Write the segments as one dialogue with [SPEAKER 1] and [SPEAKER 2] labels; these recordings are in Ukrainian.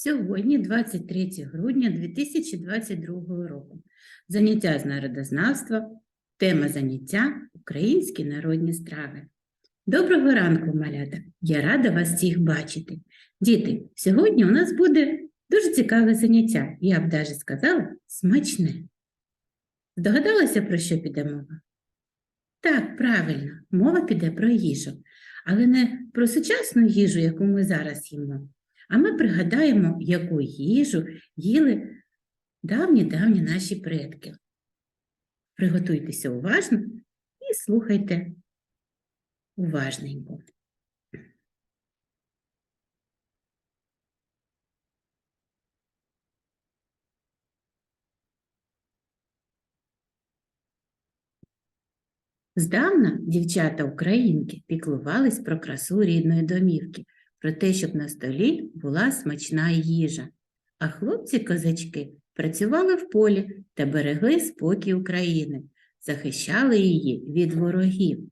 [SPEAKER 1] Сьогодні, 23 грудня 2022 року. Заняття з народознавства, тема заняття Українські народні страви. Доброго ранку, малята! Я рада вас всіх бачити. Діти, сьогодні у нас буде дуже цікаве заняття, я б навіть сказала, смачне. Здогадалися, про що піде мова? Так, правильно, мова піде про їжу, але не про сучасну їжу, яку ми зараз їмо, а ми пригадаємо, яку їжу їли давні-давні наші предки. Приготуйтеся уважно і слухайте уважненько. Здавна дівчата українки піклувались про красу рідної домівки, про те, щоб на столі була смачна їжа. А хлопці-козачки працювали в полі та берегли спокій України, захищали її від ворогів.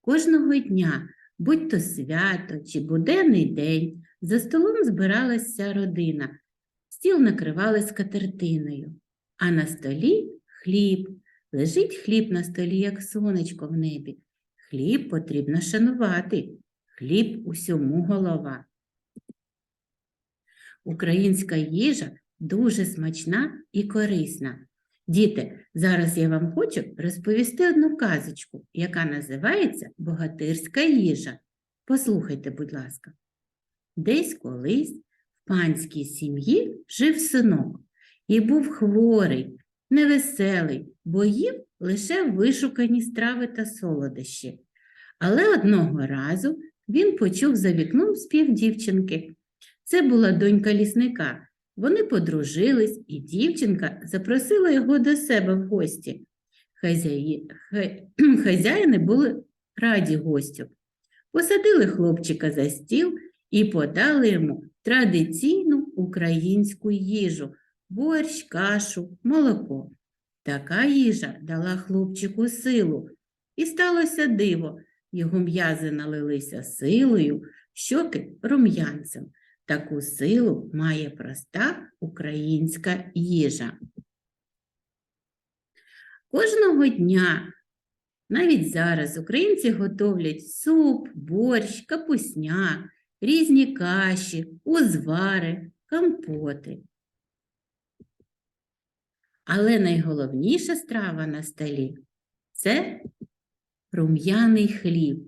[SPEAKER 1] Кожного дня, будь то свято чи буденний день, за столом збиралась вся родина, стіл накривали скатертиною, а на столі хліб. Лежить хліб на столі, як сонечко в небі. Хліб потрібно шанувати. Хліб усьому голова. Українська їжа дуже смачна і корисна. Діти, зараз я вам хочу розповісти одну казочку, яка називається Богатирська їжа. Послухайте, будь ласка. Десь колись в панській сім'ї жив синок і був хворий, невеселий, бо їв лише вишукані страви та солодощі. Але одного разу він почув за вікном спів дівчинки. Це була донька лісника. Вони подружились, і дівчинка запросила його до себе в гості. Хазяї... Хазяїни були раді гостю. Посадили хлопчика за стіл і подали йому традиційну українську їжу борщ, кашу, молоко. Така їжа дала хлопчику силу, і сталося диво. Його м'язи налилися силою, щоки рум'янцем. Таку силу має проста українська їжа. Кожного дня, навіть зараз, українці готовлять суп, борщ, капусня, різні каші, узвари, компоти. Але найголовніша страва на столі це рум'яний хліб.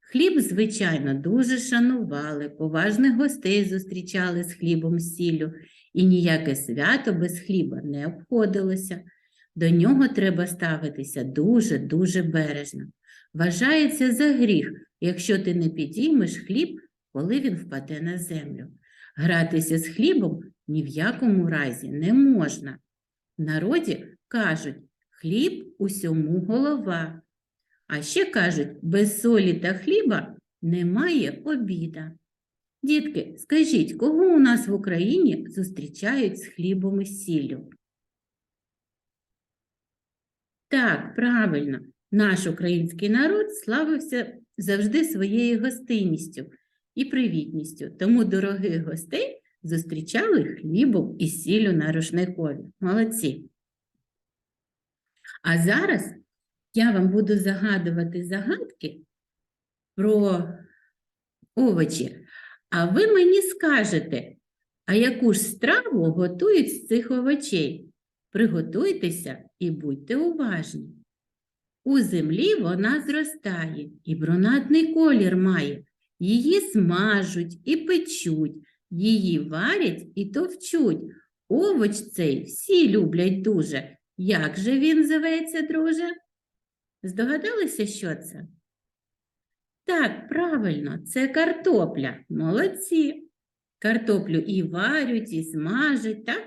[SPEAKER 1] Хліб, звичайно, дуже шанували, поважних гостей зустрічали з хлібом сіллю, і ніяке свято без хліба не обходилося. До нього треба ставитися дуже-дуже бережно. Вважається за гріх, якщо ти не підіймеш хліб, коли він впаде на землю. Гратися з хлібом ні в якому разі не можна. В народі кажуть, хліб усьому голова. А ще кажуть, без солі та хліба немає обіда. Дітки, скажіть, кого у нас в Україні зустрічають з хлібом і сіллю? Так, правильно, наш український народ славився завжди своєю гостинністю і привітністю, тому дорогих гостей зустрічали хлібом і сіллю на рушникові. Молодці. А зараз я вам буду загадувати загадки про овочі, а ви мені скажете, а яку ж страву готують з цих овочей? Приготуйтеся і будьте уважні. У землі вона зростає і брунатний колір має. Її смажуть і печуть, її варять і товчуть. Овоч цей всі люблять дуже. Як же він зветься, друже? Здогадалися, що це? Так, правильно, це картопля. Молодці. Картоплю і варять, і смажать, так?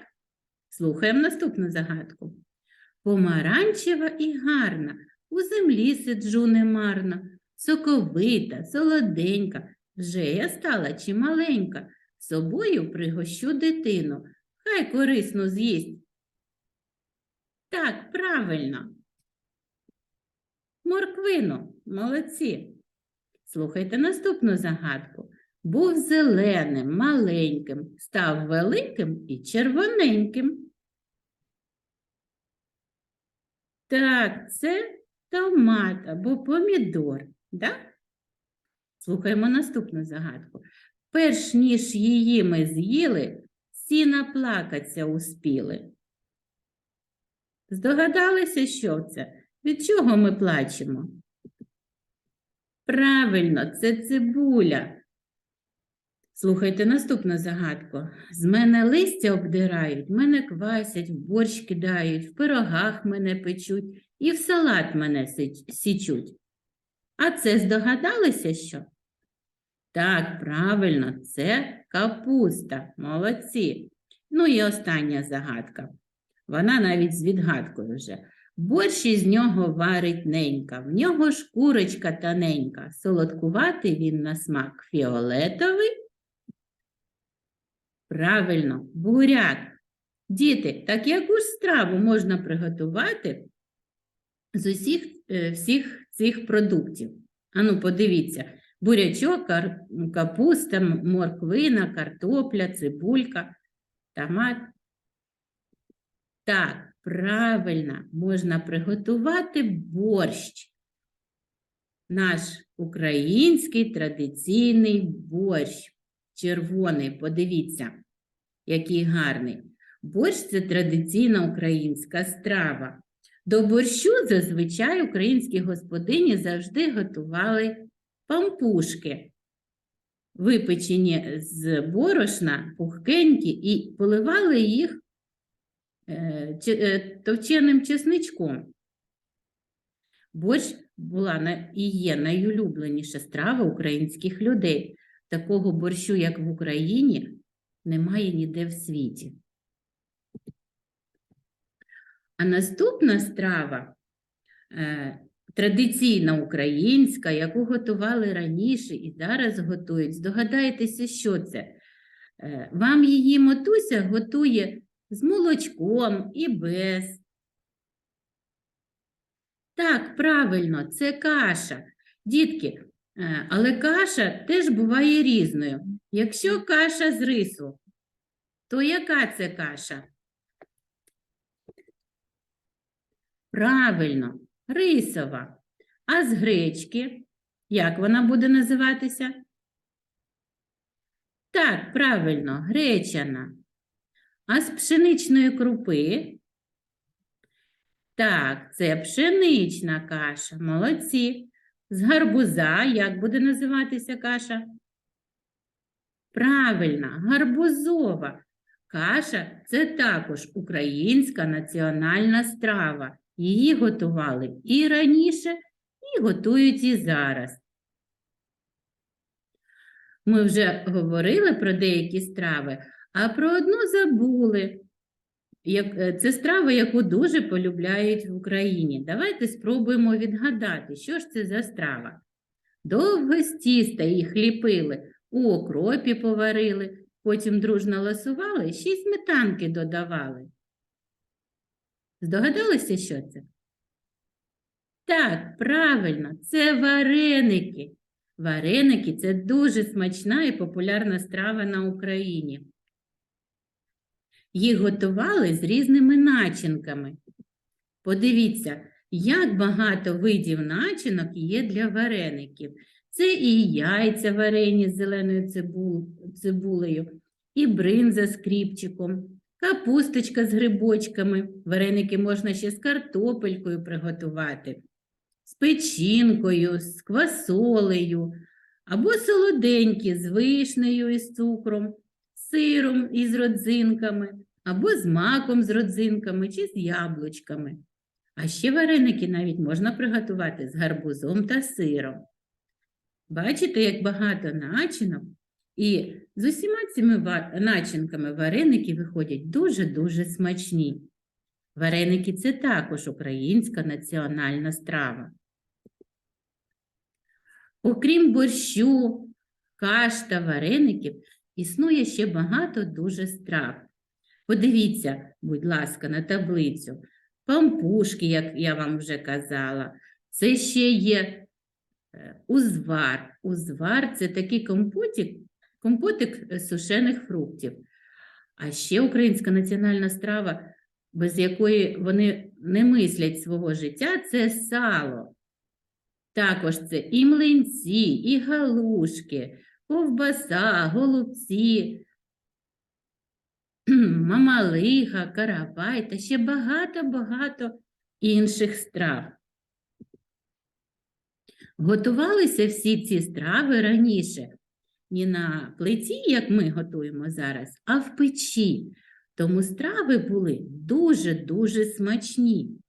[SPEAKER 1] Слухаємо наступну загадку. Помаранчева і гарна, у землі сиджу немарно, соковита, солоденька, вже я стала чималенька, собою пригощу дитину, хай корисно з'їсть. Так, правильно. Морквину, молодці. Слухайте наступну загадку. Був зеленим, маленьким, став великим і червоненьким. Так, це томат або помідор. Да? Слухаємо наступну загадку. Перш ніж її ми з'їли, всі наплакаться успіли. Здогадалися, що це? Від чого ми плачемо? Правильно, це цибуля. Слухайте наступну загадку. З мене листя обдирають, мене квасять, в борщ кидають, в пирогах мене печуть і в салат мене січуть. А це здогадалися що? Так, правильно, це капуста. Молодці. Ну і остання загадка. Вона навіть з відгадкою вже. Борщ із нього варить ненька, в нього шкурочка тоненька, солодкуватий він на смак фіолетовий. Правильно, буряк. Діти, так яку ж страву можна приготувати з усіх е, всіх цих продуктів? Ану, подивіться, бурячок, капуста, морквина, картопля, цибулька, томат. Так, правильно, можна приготувати борщ. Наш український традиційний борщ. Червоний, подивіться, який гарний. Борщ це традиційна українська страва. До борщу зазвичай українські господині завжди готували пампушки, випечені з борошна, пухкенькі, і поливали їх товченим чесничком. Борщ була і є найулюбленіша страва українських людей. Такого борщу, як в Україні, немає ніде в світі. А наступна страва е, традиційна українська, яку готували раніше і зараз готують. Здогадайтеся, що це? Е, Вам її мотуся готує з молочком і без. Так, правильно, це каша. Дітки, е, але каша теж буває різною. Якщо каша з рису, то яка це каша? Правильно, рисова. А з гречки, як вона буде називатися? Так, правильно, гречана. А з пшеничної крупи? Так, це пшенична каша. Молодці. З гарбуза, як буде називатися каша? Правильно, гарбузова. Каша це також українська національна страва. Її готували і раніше, і готують і зараз. Ми вже говорили про деякі страви, а про одну забули. Е, Це страва, яку дуже полюбляють в Україні. Давайте спробуємо відгадати, що ж це за страва. Довго з тіста їх ліпили, у окропі поварили, потім дружно ласували, ще й сметанки додавали. Здогадалися, що це? Так, правильно, це вареники. Вареники це дуже смачна і популярна страва на Україні. Їх готували з різними начинками. Подивіться, як багато видів начинок є для вареників. Це і яйця варені з зеленою цибулею, і бринза з кріпчиком, капусточка з грибочками. Вареники можна ще з картопелькою приготувати, з печінкою, з квасолею, або солоденькі з вишнею і з цукром, сиром із родзинками, або з маком з родзинками чи з яблучками. А ще вареники навіть можна приготувати з гарбузом та сиром. Бачите, як багато начинок, і з усіма цими начинками вареники виходять дуже-дуже смачні. Вареники це також українська національна страва. Окрім борщу, каш та вареників, існує ще багато дуже страв. Подивіться, будь ласка, на таблицю. Пампушки, як я вам вже казала. Це ще є е, узвар. Узвар це такий компотик компотик сушених фруктів. А ще українська національна страва, без якої вони не мислять свого життя, це сало. Також це і млинці, і галушки, ковбаса, голубці, мамалига, каравай та ще багато-багато інших страв. Готувалися всі ці страви раніше не на плиті, як ми готуємо зараз, а в печі. Тому страви були дуже-дуже смачні.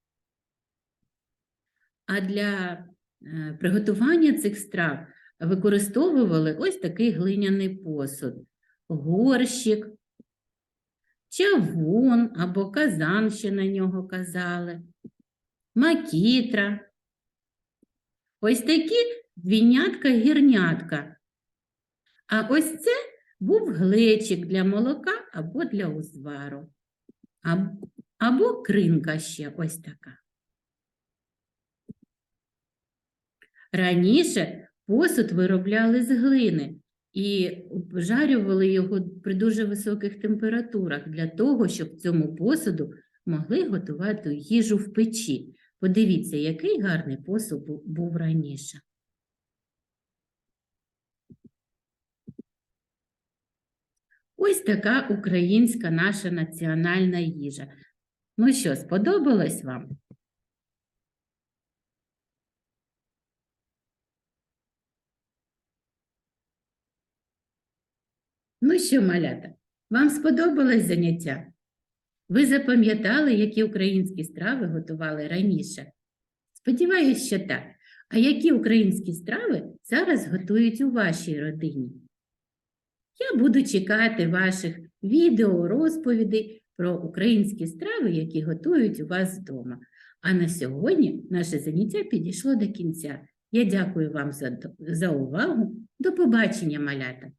[SPEAKER 1] А для е, приготування цих страв використовували ось такий глиняний посуд, горщик, чавун або казан, ще на нього казали, макітра. Ось такі двійнятка-гірнятка. А ось це був глечик для молока або для узвару. Або кринка ще ось така. Раніше посуд виробляли з глини і обжарювали його при дуже високих температурах для того, щоб цьому посуду могли готувати їжу в печі. Подивіться, який гарний посуд був раніше. Ось така українська наша національна їжа. Ну що, сподобалось вам? Ну що, малята, вам сподобалось заняття? Ви запам'ятали, які українські страви готували раніше? Сподіваюсь, що так. А які українські страви зараз готують у вашій родині? Я буду чекати ваших відео, розповідей про українські страви, які готують у вас вдома. А на сьогодні наше заняття підійшло до кінця. Я дякую вам за, за увагу. До побачення, малята!